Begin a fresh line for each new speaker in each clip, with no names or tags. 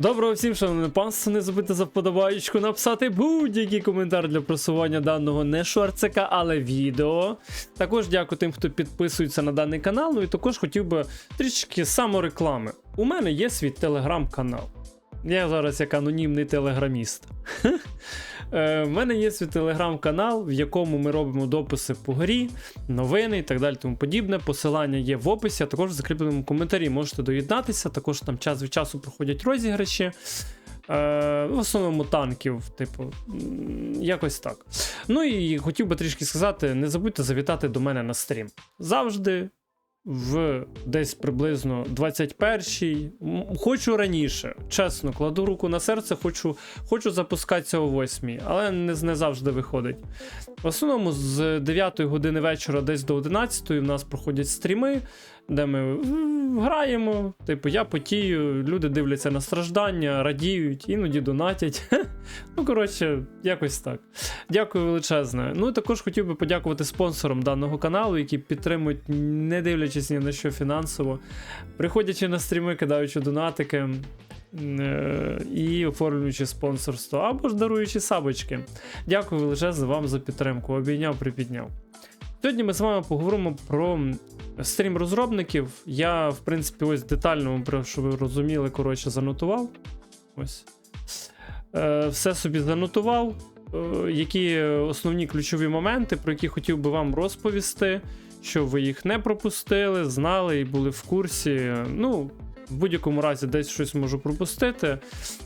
Доброго всім, шановне панство, не забудьте за вподобаєчку написати будь-який коментар для просування даного не шорцика, але відео. Також дякую тим, хто підписується на даний канал. Ну і також хотів би трішки самореклами. У мене є свій телеграм-канал. Я зараз як анонімний телеграміст. Е, У мене є свій телеграм-канал, в якому ми робимо дописи по грі, новини і так далі. Тому подібне. Посилання є в описі, а також в закріпленому коментарі. Можете доєднатися. Також там час від часу проходять розіграші. Е, в основному танків, типу, якось так. Ну і хотів би трішки сказати: не забудьте завітати до мене на стрім. Завжди в десь приблизно 21-й. Хочу раніше. Чесно, кладу руку на серце, хочу, хочу запускатися о 8 але не, не завжди виходить. В основному з 9 години вечора десь до 11 в нас проходять стріми, де ми граємо. Типу, я потію, люди дивляться на страждання, радіють, іноді донатять. Ну, коротше, якось так. Дякую величезне. Ну і також хотів би подякувати спонсорам даного каналу, які підтримують, не дивлячись ні на що фінансово, приходячи на стріми, кидаючи донатики. е, І оформлюючи спонсорство або ж даруючи сабочки. Дякую величезне вам за підтримку. Обійняв, припідняв. Сьогодні ми з вами поговоримо про стрім розробників. Я, в принципі, ось детально, щоб ви розуміли, коротше, занотував. Ось. Е, все собі занотував. Е, які основні ключові моменти, про які хотів би вам розповісти, щоб ви їх не пропустили, знали і були в курсі. Ну, в будь-якому разі десь щось можу пропустити,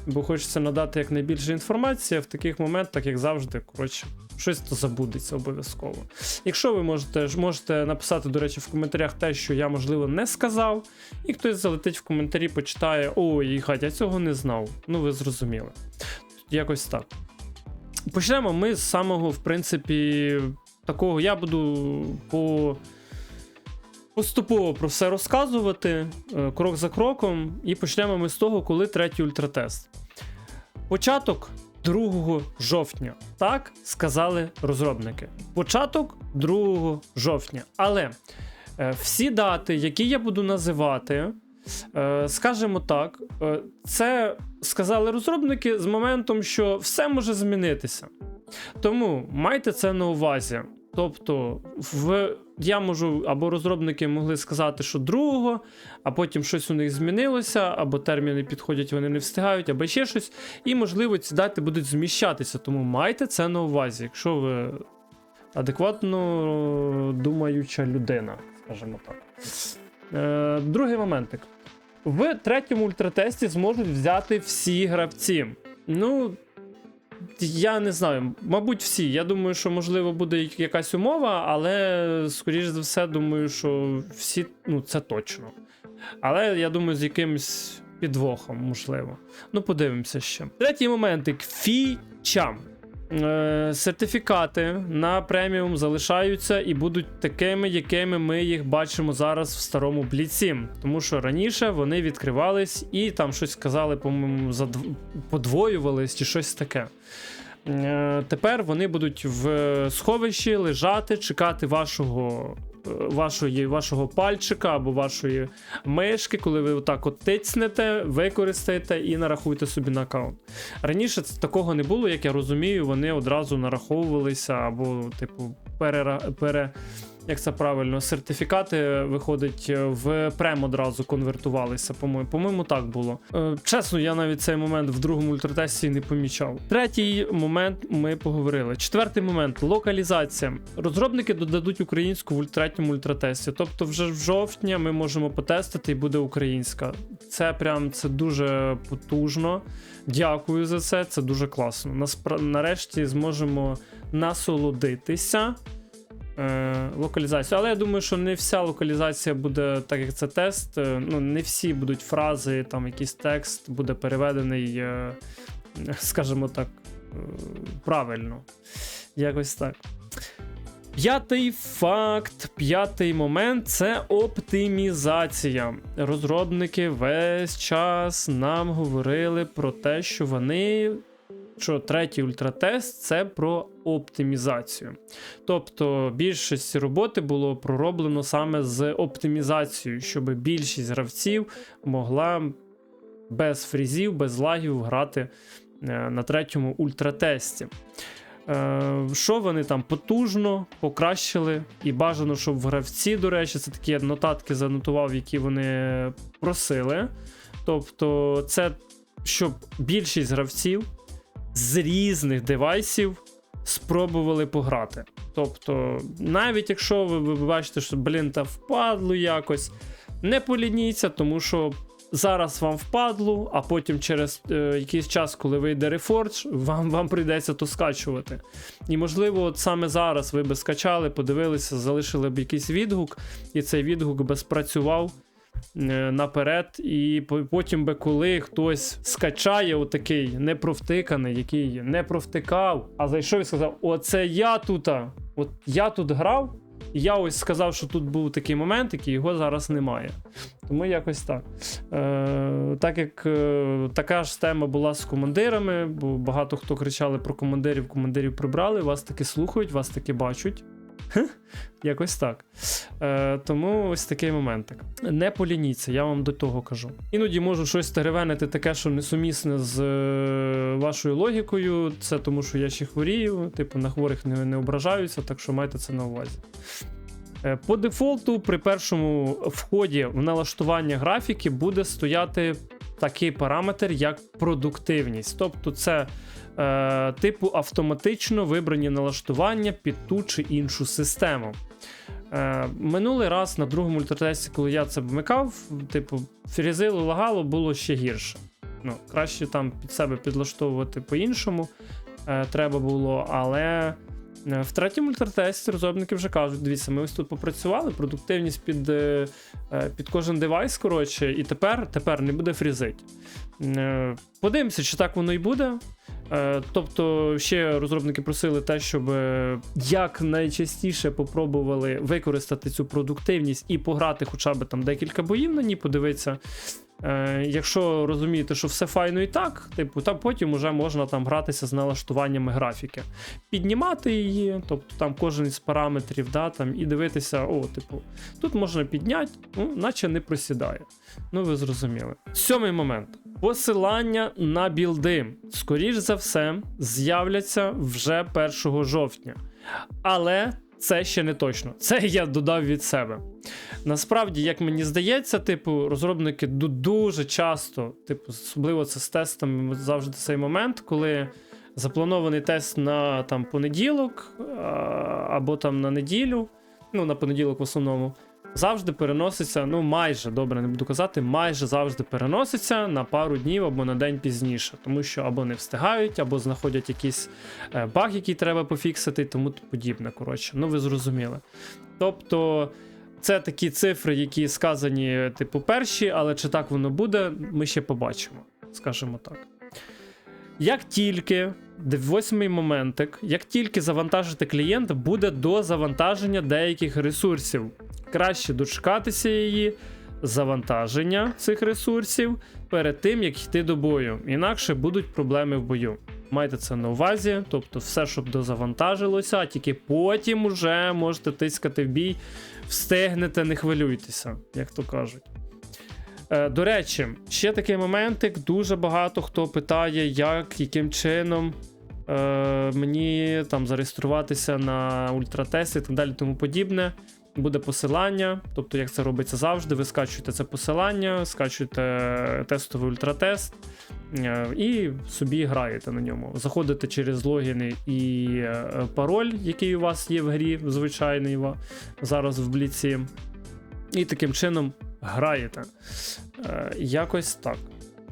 бо хочеться надати якнайбільше інформації, в таких моментах, як завжди, коротше, щось то забудеться обов'язково. Якщо ви можете, можете написати, до речі, в коментарях те, що я, можливо, не сказав, і хтось залетить в коментарі, почитає: Ой, Хать, я цього не знав. Ну, ви зрозуміли. Якось так. Почнемо ми з самого, в принципі, такого. Я буду по. Поступово про все розказувати е, крок за кроком, і почнемо ми з того, коли третій ультратест. Початок 2 жовтня. Так сказали розробники. Початок 2 жовтня. Але е, всі дати, які я буду називати, е, скажімо так, е, це сказали розробники з моментом, що все може змінитися. Тому майте це на увазі. Тобто, в, я можу, або розробники могли сказати, що другого, а потім щось у них змінилося, або терміни підходять, вони не встигають, або ще щось. І, можливо, ці дати будуть зміщатися. Тому майте це на увазі, якщо ви адекватно думаюча людина, скажімо так. Е, другий моментик. В третьому ультратесті зможуть взяти всі гравці. Ну, я не знаю, мабуть, всі. Я думаю, що можливо буде якась умова, але, скоріш за все, думаю, що всі, ну, це точно. Але я думаю, з якимось підвохом, можливо. Ну, подивимося ще. Третій моментик фіча. Е, сертифікати на преміум залишаються і будуть такими, якими ми їх бачимо зараз в старому бліці. Тому що раніше вони відкривались і там щось сказали, по-моєму, задв... подвоювались чи щось таке. Е, Тепер вони будуть в сховищі лежати, чекати вашого. Вашої, вашого пальчика або вашої мишки, коли ви отак от тицнете, використаєте і нарахуєте собі на аккаунт. Раніше такого не було, як я розумію, вони одразу нараховувалися або, типу, перера... пере... Як це правильно, сертифікати виходить в прем одразу конвертувалися. По-моєму, по-моєму, так було. Е, чесно, я навіть цей момент в другому ультратесті не помічав. Третій момент ми поговорили. Четвертий момент локалізація. Розробники додадуть українську в третьому ультратесті. Тобто, вже в жовтня ми можемо потестити і буде українська. Це прям це дуже потужно. Дякую за це. Це дуже класно. Наспра... Нарешті зможемо насолодитися е, локалізацію. Але я думаю, що не вся локалізація буде, так як це тест. е, Ну, не всі будуть фрази, там якийсь текст буде переведений, е, скажімо так, правильно. Якось так. П'ятий факт, п'ятий момент це оптимізація. Розробники весь час нам говорили про те, що вони що третій ультратест це про оптимізацію. Тобто більшість роботи було пророблено саме з оптимізацією, щоб більшість гравців могла без фрізів, без лагів грати е, на третьому ультратесті. Е, Що вони там потужно покращили, і бажано, щоб в гравці, до речі, це такі нотатки занотував, які вони просили. Тобто, це щоб більшість гравців з різних девайсів спробували пограти. Тобто, навіть якщо ви, ви бачите, що блін, та впадло якось, не полініться, тому що зараз вам впадло, а потім через е, якийсь час, коли вийде Reforge, вам, вам прийдеться то скачувати. І можливо, от саме зараз ви би скачали, подивилися, залишили б якийсь відгук, і цей відгук би спрацював наперед, і потім би, коли хтось скачає отакий непровтиканий, який не провтикав, а зайшов і сказав: Оце я тут, от я тут грав. Я ось сказав, що тут був такий момент, який його зараз немає. Тому якось так. Е, так як е, така ж тема була з командирами, бо багато хто кричали про командирів, командирів прибрали, вас таки слухають, вас таки бачать. Якось так. Е, тому ось такий моментик. Не полініться, я вам до того кажу. Іноді можу щось теревенити таке, що несумісне з е, вашою логікою. Це тому, що я ще хворію, типу на хворих не, не ображаюся, так що майте це на увазі. Е, По дефолту, при першому вході в налаштування графіки буде стояти такий параметр, як продуктивність. Тобто, це е, типу автоматично вибрані налаштування під ту чи іншу систему. Е, минулий раз на другому ультратесті, коли я це вмикав, типу, фрізило лагало було ще гірше. Ну, краще там під себе підлаштовувати по-іншому е, треба було, але. Е, В третьому ультратесті розробники вже кажуть: дивіться, ми ось тут попрацювали, продуктивність під, е, е, під кожен девайс, коротше, і тепер, тепер не буде фрізить. Подивимося, чи так воно і буде. Е, Тобто, ще розробники просили те, щоб е, як найчастіше попробували використати цю продуктивність і пограти хоча б там декілька боїв на ній, подивитися. Е, якщо розумієте, що все файно і так, типу, там потім уже можна там гратися з налаштуваннями графіки, піднімати її, тобто там кожен із параметрів, да, там, і дивитися, о, типу, тут можна підняти, ну, наче не просідає. Ну, ви зрозуміли. Сьомий момент. Посилання на білди, скоріш за все, з'являться вже 1 жовтня. Але це ще не точно. Це я додав від себе. Насправді, як мені здається, типу, розробники дуже часто, типу, особливо це з тестами, завжди цей момент, коли запланований тест на там понеділок або там на неділю, ну на понеділок в основному. Завжди переноситься, ну майже добре, не буду казати, майже завжди переноситься на пару днів або на день пізніше, тому що або не встигають, або знаходять якийсь е, баг, який треба пофіксити, тому подібне. Коротше, ну ви зрозуміли. Тобто, це такі цифри, які сказані, типу, перші, але чи так воно буде, ми ще побачимо, скажімо так. Як тільки восьмий моментик, як тільки завантажити клієнт, буде до завантаження деяких ресурсів. Краще дочекатися її завантаження цих ресурсів перед тим, як йти до бою. Інакше будуть проблеми в бою. Майте це на увазі, тобто все, щоб дозавантажилося, а тільки потім уже можете тискати в бій, встигнете, не хвилюйтеся, як то кажуть. Е, До речі, ще такий моментик. Дуже багато хто питає, як, яким чином е, мені там зареєструватися на ультратест і так далі, тому подібне. Буде посилання, тобто, як це робиться завжди, ви скачуєте це посилання, скачуєте тестовий ультратест е, і собі граєте на ньому. Заходите через логіни і е, пароль, який у вас є в грі, звичайний зараз в бліці. І таким чином граєте. Е, якось так.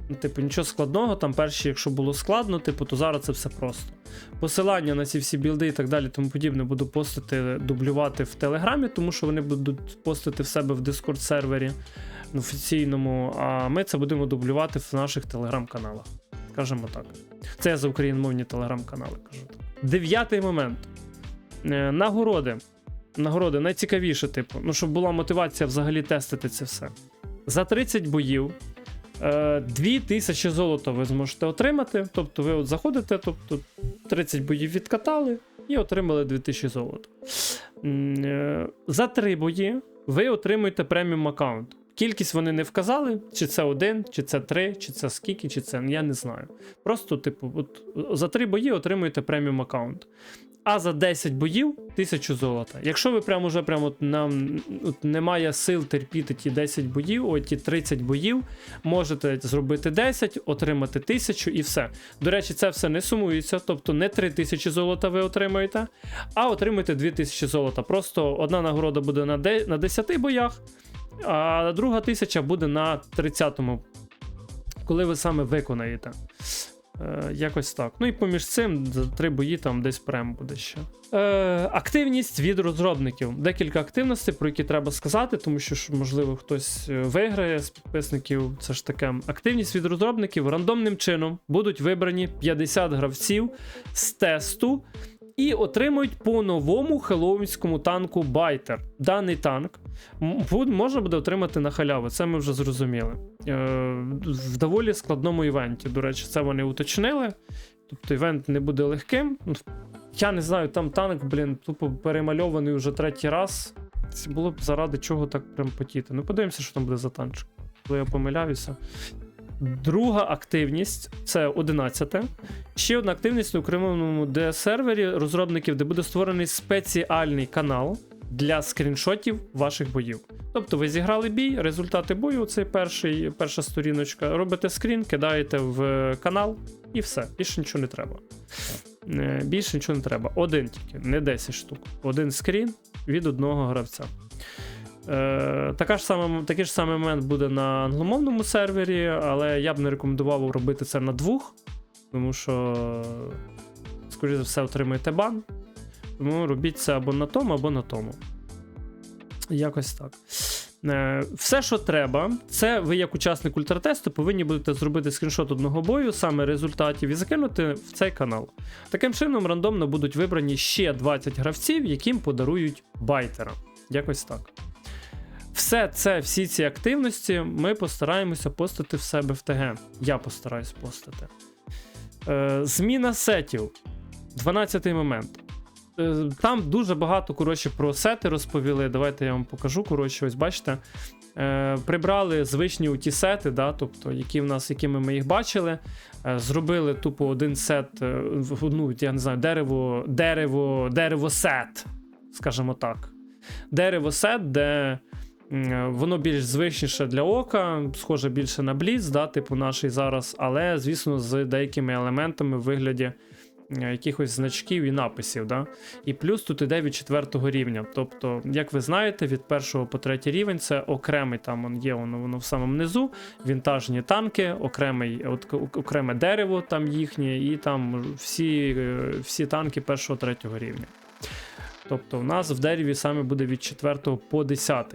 Ну, Типу, нічого складного, там перші, якщо було складно, типу, то зараз це все просто. Посилання на ці всі білди і так далі, тому подібне, буду постити, дублювати в Телеграмі, тому що вони будуть постити в себе в Discord сервері офіційному, а ми це будемо дублювати в наших телеграм-каналах. Скажемо так. Це я за україномовні телеграм-канали кажу. Дев'ятий момент. Е, Нагороди. Нагороди найцікавіше, типу, ну, щоб була мотивація взагалі тестити це все. За 30 боїв. е, 2000 золота ви зможете отримати. Тобто ви от заходите, тобто 30 боїв відкатали і отримали 2000 золота. Е, За 3 бої ви отримуєте преміум аккаунт. Кількість вони не вказали, чи це один, чи це три, чи це скільки, чи це. Я не знаю. Просто, типу, от за три бої отримуєте преміум аккаунт. А за 10 боїв 1000 золота. Якщо ви прямо вже прямо от нам от немає сил терпіти ті 10 боїв, о, ті 30 боїв, можете зробити 10, отримати 1000 і все. До речі, це все не сумується, тобто не 3000 золота ви отримаєте, а отримаєте 2000 золота. Просто одна нагорода буде на, де, на 10 боях, а друга тисяча буде на 30-му, коли ви саме виконаєте. Е, якось так. Ну і поміж цим три бої там десь прем буде ще. Е, активність від розробників. Декілька активностей, про які треба сказати, тому що, можливо, хтось е, виграє з підписників. Це ж таке. Активність від розробників рандомним чином будуть вибрані 50 гравців з тесту і отримують по новому хеллоуінському танку Байтер. Даний танк можна буде отримати на халяву, це ми вже зрозуміли. Е, в доволі складному івенті. До речі, це вони уточнили. Тобто івент не буде легким. Я не знаю, там танк, блін, тупо перемальований вже третій раз. Це було б заради чого так прям потіти. Ну, подивимося, що там буде за танчик. Коли я помиляюся. Друга активність це 11. Ще одна активність на окремому DS-сервері розробників, де буде створений спеціальний канал для скріншотів ваших боїв. Тобто ви зіграли бій, результати бою, цей перший, перша сторіночка, робите скрін, кидаєте в канал і все. Більше нічого не треба. Е, Більше нічого не треба. Один тільки, не 10 штук. Один скрін від одного гравця. Е, така ж саме, такий ж самий момент буде на англомовному сервері, але я б не рекомендував робити це на двох, тому що, скоріше за все, отримаєте бан. Тому робіть це або на тому, або на тому. Якось так. Е, Все, що треба, це ви, як учасник ультратесту, повинні будете зробити скріншот одного бою, саме результатів, і закинути в цей канал. Таким чином, рандомно будуть вибрані ще 20 гравців, яким подарують байтера. Якось так. Все це, всі ці активності ми постараємося постати в себе в ТГ. Я постараюсь постати. Е, зміна сетів. 12 момент. Е, Там дуже багато коротше, про сети розповіли. Давайте я вам покажу. Коротше, ось бачите. Е, прибрали звичні у ті сети, да, тобто, які в нас, якими ми їх бачили. Зробили тупо один сет, ну, я не знаю, дерево, дерево, дерево сет, скажімо так. Дерево сет, де воно більш звичніше для ока, схоже більше на бліц, да, типу наший зараз, але, звісно, з деякими елементами в вигляді е, якихось значків і написів. Да? І плюс тут іде від четвертого рівня. Тобто, як ви знаєте, від першого по третій рівень це окремий там он є воно, воно в самому низу, вінтажні танки, окремий, от, окреме дерево там їхнє, і там всі, е, всі танки першого третього рівня. Тобто, у нас в дереві саме буде від 4 по 10.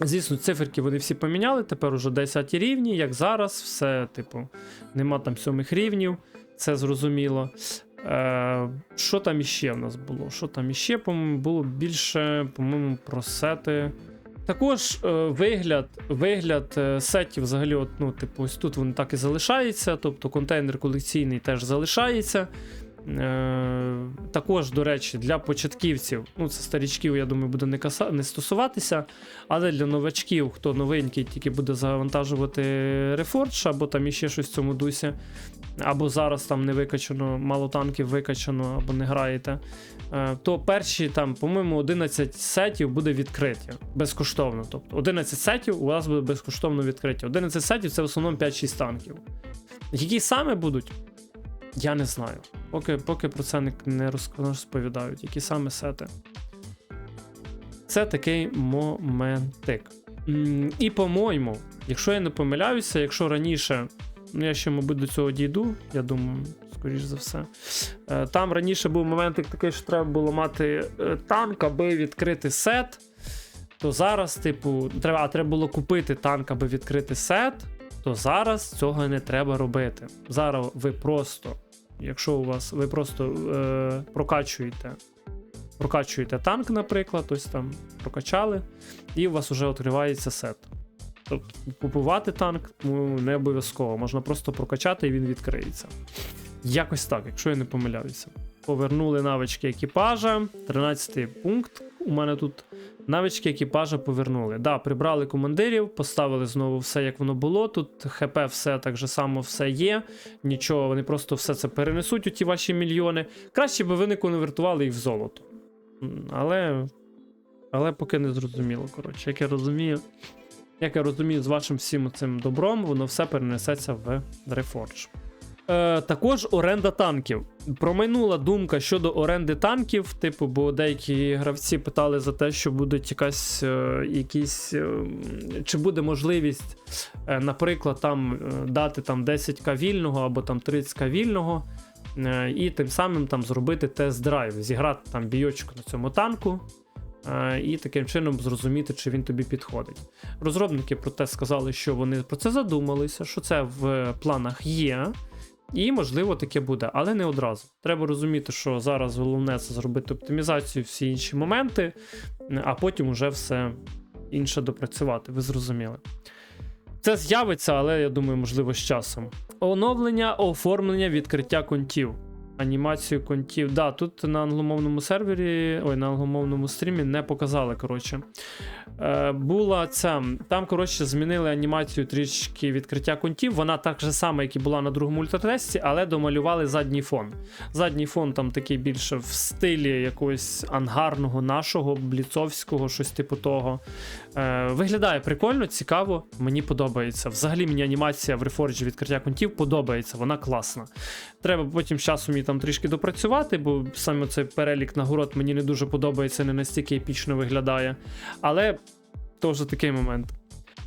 Звісно, циферки вони всі поміняли, тепер уже 10 рівні, як зараз, все, типу, нема там сьомих рівнів, це зрозуміло. Е, що там іще в нас було? Що там іще, по-моєму, було більше, по-моєму, про сети. Також е, вигляд, вигляд е, сетів, взагалі, от, ну, типу, ось тут він так і залишається, тобто контейнер колекційний теж залишається. Е, також, до речі, для початківців, ну це старічків, я думаю, буде не, каса... не стосуватися. Але для новачків, хто новенький, тільки буде завантажувати Reforge, або там іще щось в цьому дусі, або зараз там не викачано, мало танків викачано, або не граєте. е, То перші там, по-моєму, 11 сетів буде відкриті безкоштовно. Тобто 11 сетів у вас буде безкоштовно відкриті. 11 сетів це в основному 5-6 танків. Які саме будуть? Я не знаю. Поки, поки про це не, розповідають, які саме сети. Це такий моментик. І, по-моєму, якщо я не помиляюся, якщо раніше, ну я ще, мабуть, до цього дійду, я думаю, скоріш за все. е, Там раніше був моментик такий, що треба було мати е, танк, аби відкрити сет. То зараз, типу, треба, а треба було купити танк, аби відкрити сет. То зараз цього не треба робити. Зараз ви просто, якщо у вас ви просто е, прокачуєте, прокачуєте танк, наприклад, ось там прокачали, і у вас вже відкривається сет. Тобто купувати танк ну, не обов'язково, можна просто прокачати і він відкриється. Якось так, якщо я не помиляюся. Повернули навички екіпажа. 13 пункт. У мене тут навички екіпажа повернули. Да, прибрали командирів, поставили знову все, як воно було. Тут ХП все так же само все є. Нічого, вони просто все це перенесуть у ті ваші мільйони. Краще би вони конвертували їх в золото. Але. Але поки не зрозуміло. Коротше, як я розумію. Як я розумію, з вашим всім цим добром, воно все перенесеться в Reforge. Е, також оренда танків. Промайнула думка щодо оренди танків, типу, бо деякі гравці питали за те, що буде якась е, якісь, е, чи буде можливість, е, наприклад, там е, дати там 10к вільного або там 30к вільного, е, і тим самим там зробити тест-драйв, зіграти там бійочку на цьому танку. е, І таким чином зрозуміти, чи він тобі підходить. Розробники про те сказали, що вони про це задумалися, що це в планах є. І, можливо, таке буде, але не одразу. Треба розуміти, що зараз головне це зробити оптимізацію, всі інші моменти, а потім уже все інше допрацювати. Ви зрозуміли. Це з'явиться, але я думаю, можливо, з часом. Оновлення, оформлення, відкриття контів. Анімацію контів. Да, тут на англомовному сервері, ой, на англомовному стрімі не показали. Коротше. Е, була ця. Там, коротше, змінили анімацію трішки відкриття контів. Вона так же сама, як і була на другому ультратесті, але домалювали задній фон. Задній фон там такий більше в стилі якогось ангарного нашого, бліцовського, щось типу того. Е, виглядає прикольно, цікаво, мені подобається. Взагалі мені анімація в Reforge відкриття контів подобається, вона класна. Треба потім часом її там трішки допрацювати, бо саме цей перелік нагород мені не дуже подобається, не настільки епічно виглядає. Але то вже такий момент.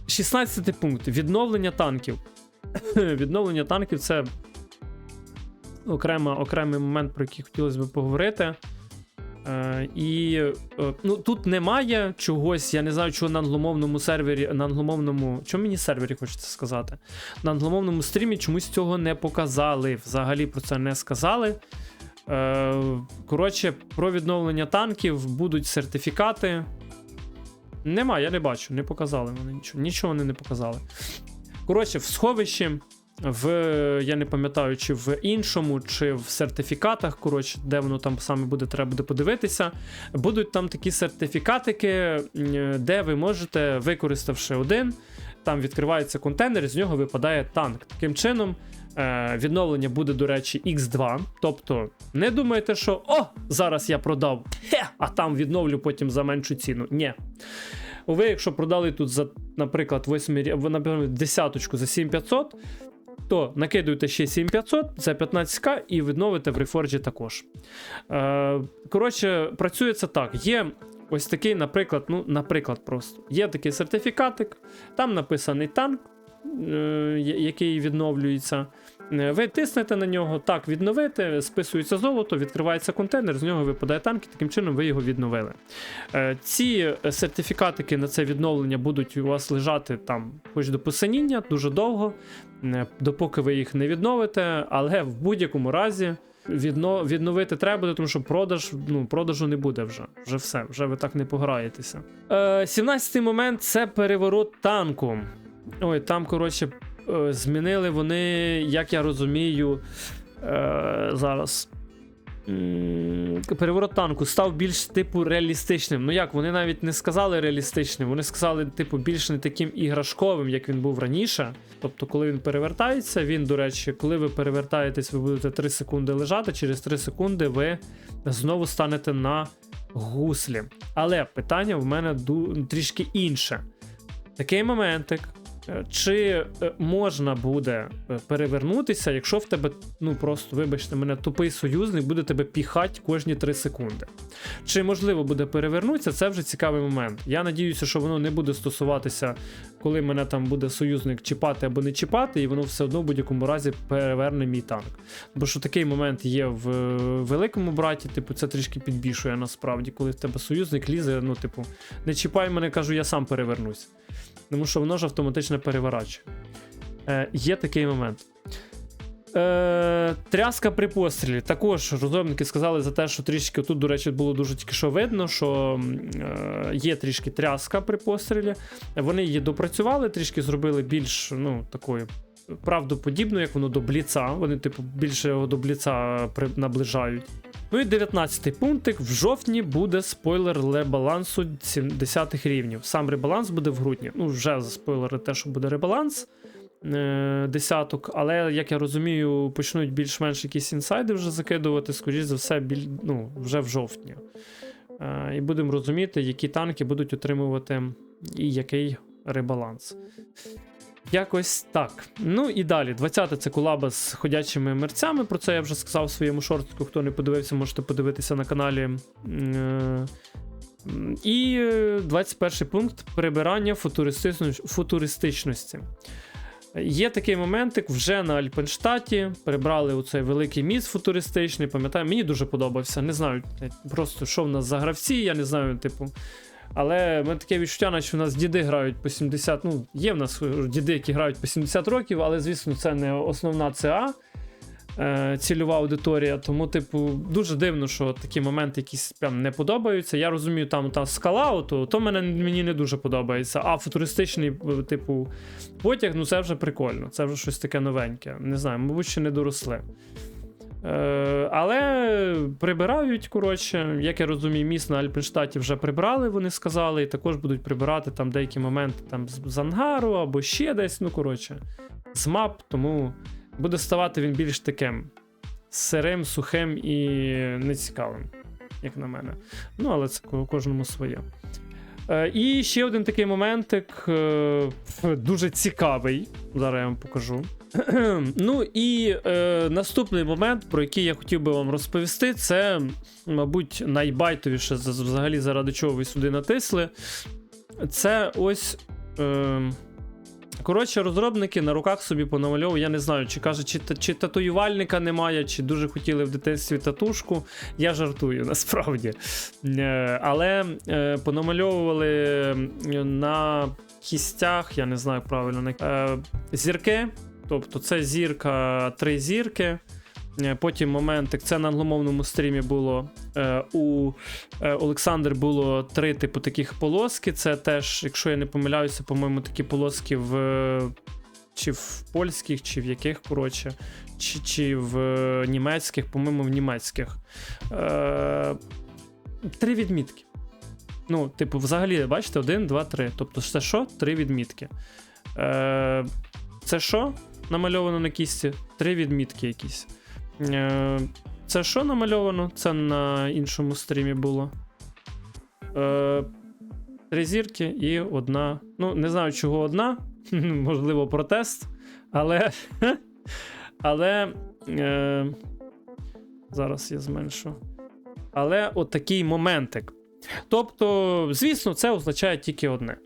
16 пункт. Відновлення танків. Відновлення танків це окрема, окремий момент, про який хотілося б поговорити. Е, і е, ну, тут немає чогось, я не знаю, чого на англомовному сервері, на англомовному. Чому мені сервері хочеться сказати? На англомовному стрімі чомусь цього не показали. Взагалі про це не сказали. Е, коротше, про відновлення танків будуть сертифікати. Нема, я не бачу, не показали вони нічого. Нічого вони не показали. Коротше, в сховищі, в, я не пам'ятаю, чи в іншому, чи в сертифікатах, коротше, де воно там саме буде, треба буде подивитися. Будуть там такі сертифікатики, де ви можете, використавши один, там відкривається контейнер, з нього випадає танк. Таким чином, е, відновлення буде, до речі, X2. Тобто, не думайте, що о, зараз я продав, хе, а там відновлю потім за меншу ціну. Ні. Ви, якщо продали тут за, наприклад, 8, наприклад, десяточку за 7500, то накидуєте ще 7500 за 15к і відновите в рефорджі також. Е, коротше, працює це так. Є ось такий, наприклад, ну, наприклад, просто є такий сертифікатик, там написаний танк, е, який відновлюється. Е, Ви тиснете на нього, так, відновити, списується золото, відкривається контейнер, з нього випадає танк, і таким чином ви його відновили. Е, Ці сертифікатики на це відновлення будуть у вас лежати там хоч до посиніння дуже довго, е, допоки ви їх не відновите, але в будь-якому разі. Відно, відновити треба, тому що продаж, ну, продажу не буде вже. Вже все, вже ви так не пограєтеся. Е, 17-й момент це переворот танку. Ой, там, коротше, змінили вони, як я розумію, е, зараз. Переворот танку став більш типу реалістичним. Ну як, вони навіть не сказали реалістичним, вони сказали, типу, більш не таким іграшковим, як він був раніше. Тобто, коли він перевертається, він, до речі, коли ви перевертаєтесь, ви будете 3 секунди лежати, через 3 секунди ви знову станете на гуслі. Але питання в мене трішки інше. Такий моментик. Е, Чи е, можна буде е, перевернутися, якщо в тебе, ну просто, вибачте мене, тупий союзник буде тебе піхати кожні 3 секунди? Чи можливо буде перевернутися? Це вже цікавий момент. Я надіюся, що воно не буде стосуватися, коли мене там буде союзник чіпати або не чіпати, і воно все одно в будь-якому разі переверне мій танк. Бо що такий момент є в великому браті, типу, це трішки підбільшує насправді, коли в тебе союзник лізе, ну, типу, не чіпай мене, кажу, я сам перевернусь. Тому що воно ж автоматично переворачує. Е, є такий момент. Е, тряска при пострілі. Також розробники сказали за те, що трішки тут, до речі, було дуже тільки що видно, що е, є трішки тряска при пострілі. Вони її допрацювали, трішки зробили більш ну, такою правдоподібно, як воно до бліца. Вони, типу, більше його до бліца наближають. Ну і 19-й пунктик. В жовтні буде спойлер ребалансу 70-х рівнів. Сам ребаланс буде в грудні. Ну, вже заспойлери те, що буде ребаланс е, десяток, але як я розумію, почнуть більш-менш якісь інсайди вже закидувати, скоріш за все, біль... ну, вже в жовтні. Е, і будемо розуміти, які танки будуть отримувати і який ребаланс. Якось так. Ну і далі. 20-те це колаба з ходячими мерцями. Про це я вже сказав в своєму шортику. Хто не подивився, можете подивитися на каналі. Е, І е, 21 пункт прибирання футуристичності. Є такий моментик вже на Альпенштаті. Прибрали оцей великий міст футуристичний. Пам'ятаю, мені дуже подобався. Не знаю, просто що в нас за гравці, я не знаю, типу. Але мене таке відчуття, наче в нас діди грають по 70. Ну, є в нас діди, які грають по 70 років, але, звісно, це не основна ЦА, е, цільова аудиторія. Тому, типу, дуже дивно, що такі моменти якісь прям не подобаються. Я розумію, там та скала, ото, то мене, мені не дуже подобається. А футуристичний, е, типу, потяг, ну це вже прикольно. Це вже щось таке новеньке. Не знаю, мабуть, ще не доросли. Е, але прибирають, коротше, як я розумію, міст на Альпенштаті вже прибрали, вони сказали, і також будуть прибирати там деякі моменти там з, ангару або ще десь. Ну, коротше, з мап, тому буде ставати він більш таким сирим, сухим і нецікавим, як на мене. Ну, але це кожному своє. Е, і ще один такий моментик, е, дуже цікавий. Зараз я вам покажу. ну і е, наступний момент, про який я хотів би вам розповісти, це, мабуть, найбайтовіше взагалі, заради чого ви сюди натисли. Це ось. Е, Коротше, розробники на руках собі понамальовували, я не знаю, чи каже, чи, чи татуювальника немає, чи дуже хотіли в дитинстві татушку. Я жартую насправді. Е, Але е, понамальовували е, на кістях, я не знаю правильно, зірки. Тобто це зірка, три зірки. Е, Потім моментик, це на англомовному стрімі було. Е, у е, Олександр було три типу таких полоски. Це теж, якщо я не помиляюся, по-моєму, такі полоски в. Чи в польських, чи в яких, коротше, чи, чи в німецьких, по-моєму, в німецьких. Три відмітки. Ну, типу, взагалі, бачите, один, два, три. Тобто, це що? Три відмітки. Е, це що намальовано на кісті? Три відмітки якісь. Е, це що намальовано? Це на іншому стрімі було. Е, три зірки і одна. Ну, не знаю, чого одна. Можливо, протест. Але. Але. Е, зараз я зменшу. Але от такий моментик. Тобто, звісно, це означає тільки одне.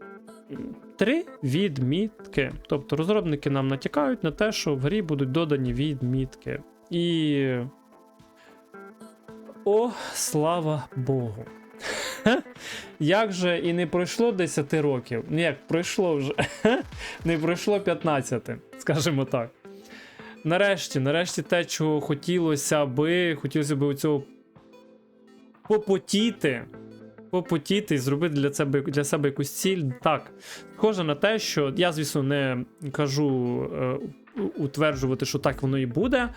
Три відмітки. Тобто розробники нам натякають на те, що в грі будуть додані відмітки. І. О, слава Богу. Як же і не пройшло 10 років. Ну, Як пройшло вже. Не пройшло 15, скажімо так. Нарешті, нарешті, те, чого хотілося би, хотілося б у цього попотіти. Попотіти і зробити для себе, для себе якусь ціль. Так, схоже на те, що я, звісно, не кажу е, утверджувати, що так воно і буде.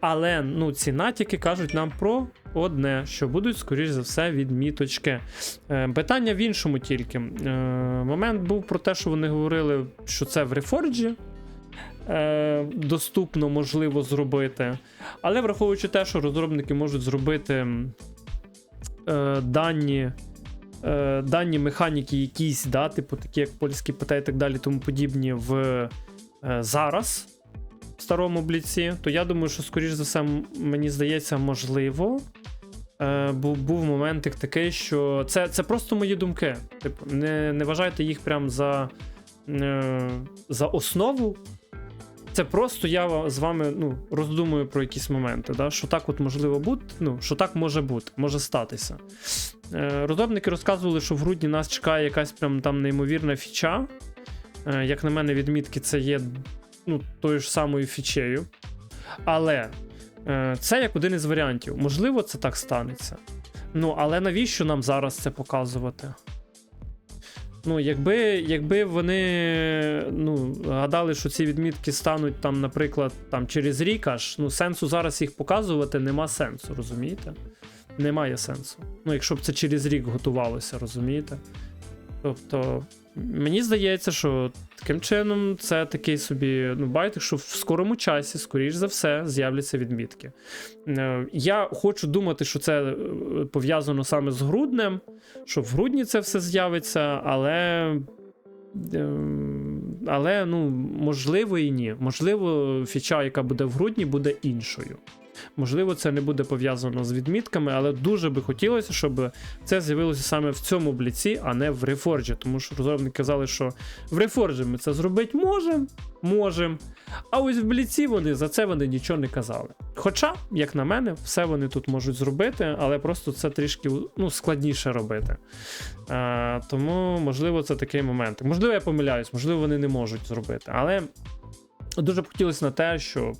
Але ну, ці натяки кажуть нам про одне, що будуть, скоріш за все, відміточки. Е, питання в іншому тільки. Е, момент був про те, що вони говорили, що це в. Е, доступно можливо зробити. Але враховуючи те, що розробники можуть зробити е, дані, е, дані механіки якісь, да, типу такі як польські ПТ і так далі, тому подібні в е, зараз старому бліці, то я думаю, що, скоріш за все, мені здається, можливо. Е, був, був моментик такий, що це, це просто мої думки. Типу, не, не вважайте їх прям за, е, за основу. Це просто я з вами ну, роздумую про якісь моменти, да? що так от можливо бути, ну, що так може бути, може статися. Е, розробники розказували, що в грудні нас чекає якась прям там неймовірна фіча. Як на мене, відмітки це є ну, тою ж самою фічею. Але е, це як один із варіантів. Можливо, це так станеться. Ну, але навіщо нам зараз це показувати? Ну, якби, якби вони ну, гадали, що ці відмітки стануть там, наприклад, там через рік аж, ну сенсу зараз їх показувати нема сенсу, розумієте? Немає сенсу. Ну, якщо б це через рік готувалося, розумієте? Тобто, мені здається, що таким чином це такий собі, ну, бачите, що в скорому часі, скоріш за все, з'являться відмітки. Е, Я хочу думати, що це е, пов'язано саме з груднем, що в грудні це все з'явиться, але. ем, Але ну, можливо і ні. Можливо, фіча, яка буде в грудні, буде іншою. Можливо, це не буде пов'язано з відмітками, але дуже би хотілося, щоб це з'явилося саме в цьому бліці, а не в Reforge. Тому що розробники казали, що в Reforge ми це зробити можемо, можемо. А ось в бліці вони за це вони нічого не казали. Хоча, як на мене, все вони тут можуть зробити, але просто це трішки ну, складніше робити. Е, тому, можливо, це такий момент. Можливо, я помиляюсь, можливо, вони не можуть зробити. Але дуже б хотілося на те, що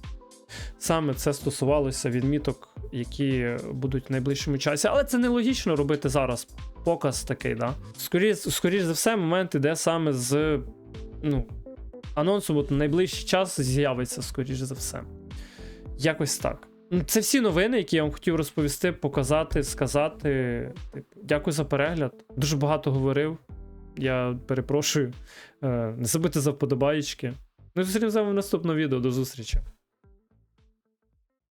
саме це стосувалося відміток, які будуть в найближчому часі. Але це нелогічно робити зараз. Показ такий, да. Скоріше, скоріш за все, момент іде саме з ну, анонсу, от найближчий час з'явиться, скоріш за все. Якось так. Це всі новини, які я вам хотів розповісти, показати, сказати. Типу, дякую за перегляд. Дуже багато говорив. Я перепрошую. Е, Не забудьте за вподобаєчки. Ну і зустрінемося в наступному відео. До зустрічі.